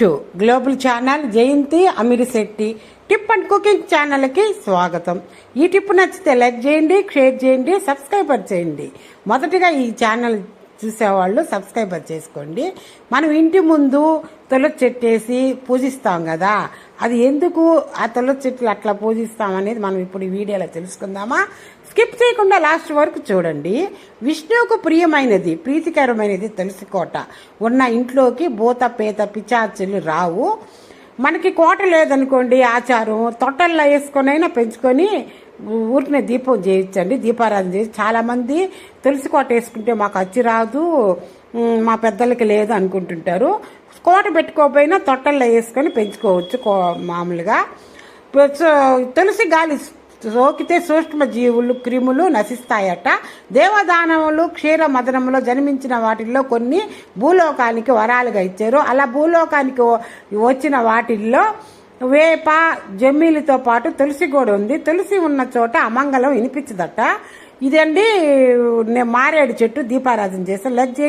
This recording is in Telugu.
To global channel Jayanti Amir Shetty tip and cooking ఛానల్కి స్వాగతం. ఈ టిప్ నచ్చితే లైక్ చేయండి షేర్ చేయండి సబ్స్క్రైబర్ చేయండి. మొదటిగా ఈ ఛానల్ చూసేవాళ్ళు సబ్స్క్రైబర్ చేసుకోండి. మనం ఇంటి ముందు తులసి చెట్టు వేసి పూజిస్తాం కదా అది ఎందుకు ఆ తులసి చెట్లు అట్లా పూజిస్తాం అనేది మనం ఇప్పుడు ఈ వీడియోలో తెలుసుకుందామా? స్కిప్ చేయకుండా లాస్ట్ వరకు చూడండి. విష్ణువుకు ప్రియమైనది ప్రీతికరమైనది తెలుసుకోట కోట. ఉన్న ఇంట్లోకి భూత పేత పిచాచులు రావు. మనకి కోట లేదనుకోండి ఆచారం. తొట్టల్లో వేసుకొనైనా పెంచుకొని ఊరికనే దీపం చేయించండి దీపారాధన చేసి చాలామంది తులసి కోట వేసుకుంటే మాకు అచ్చి రాదు మా పెద్దలకి లేదు అనుకుంటుంటారు. కోట పెట్టుకోకపోయినా తొట్టల్లో వేసుకొని పెంచుకోవచ్చు కో మామూలుగా. తులసి గాలి సోకితే సూక్ష్మ జీవులు క్రిములు నశిస్తాయట. దేవదానములు క్షీర మదనములో జన్మించిన వాటిల్లో కొన్ని భూలోకానికి వరాలుగా ఇచ్చారు. అలా భూలోకానికి వచ్చిన వాటిల్లో వేప జమ్మిలితో పాటు తులసి కూడా ఉంది. తులసి ఉన్న చోట అమంగళం వినిపించదట. ఇదండి నే- మారేడు చెట్టు దీపారాధన చేసి లెగ్